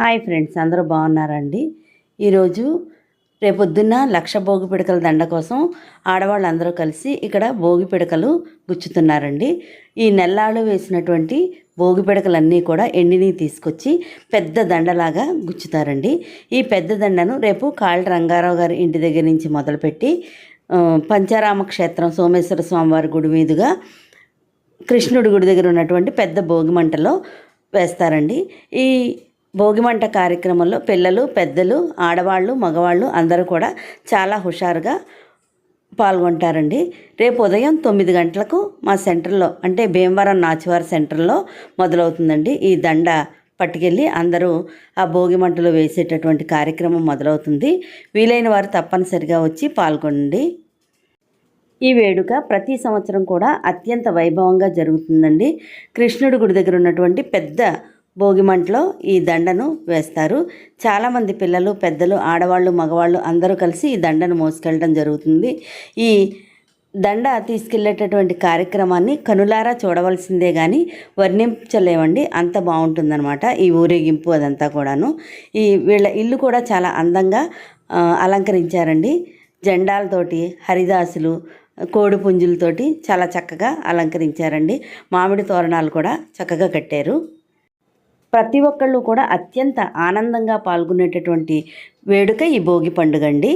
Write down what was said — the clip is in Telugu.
హాయ్ ఫ్రెండ్స్ అందరూ బాగున్నారండి? ఈరోజు రేపొద్దున్న లక్ష భోగి పిడకల దండ కోసం ఆడవాళ్ళందరూ కలిసి ఇక్కడ భోగి పిడకలు గుచ్చుతున్నారండి. ఈ నెల్లాళ్ళు వేసినటువంటి భోగి పిడకలన్నీ కూడా ఎండిని తీసుకొచ్చి పెద్ద దండలాగా గుచ్చుతారండి. ఈ పెద్ద దండను రేపు కాళ్ళ రంగారావు గారి ఇంటి దగ్గర నుంచి మొదలుపెట్టి పంచారామ క్షేత్రం సోమేశ్వర స్వామివారి గుడి మీదుగా కృష్ణుడి గుడి దగ్గర ఉన్నటువంటి పెద్ద భోగి మంటలో వేస్తారండి. ఈ భోగిమంట కార్యక్రమంలో పిల్లలు పెద్దలు ఆడవాళ్ళు మగవాళ్ళు అందరూ కూడా చాలా హుషారుగా పాల్గొంటారండి. రేపు ఉదయం తొమ్మిది గంటలకు మా సెంటర్లో అంటే భీమవరం నాచివారి సెంటర్లో మొదలవుతుందండి. ఈ దండ పట్టుకెళ్ళి అందరూ ఆ భోగిమంటలో వేసేటటువంటి కార్యక్రమం మొదలవుతుంది. వీలైన వారు తప్పనిసరిగా వచ్చి పాల్గొనండి. ఈ వేడుక ప్రతి సంవత్సరం కూడా అత్యంత వైభవంగా జరుగుతుందండి. కృష్ణుడి గుడి దగ్గర ఉన్నటువంటి పెద్ద భోగిమంటలో ఈ దండను వేస్తారు. చాలామంది పిల్లలు పెద్దలు ఆడవాళ్ళు మగవాళ్ళు అందరూ కలిసి ఈ దండను మోసుకెళ్ళడం జరుగుతుంది. ఈ దండ తీసుకెళ్ళేటటువంటి కార్యక్రమాన్ని కనులారా చూడవలసిందే కానీ వర్ణించలేవండి అంత బాగుంటుందన్నమాట ఈ ఊరేగింపు అదంతా కూడాను. ఈ వీళ్ళ ఇల్లు కూడా చాలా అందంగా అలంకరించారండి. జెండాలతోటి హరిదాసులు కోడి పుంజులతోటి చాలా చక్కగా అలంకరించారండి. మామిడి తోరణాలు కూడా చక్కగా కట్టారు. ప్రతి ఒక్కళ్ళు కూడా అత్యంత ఆనందంగా పాల్గొనేటటువంటి వేడుక ఈ భోగి పండుగ అండి.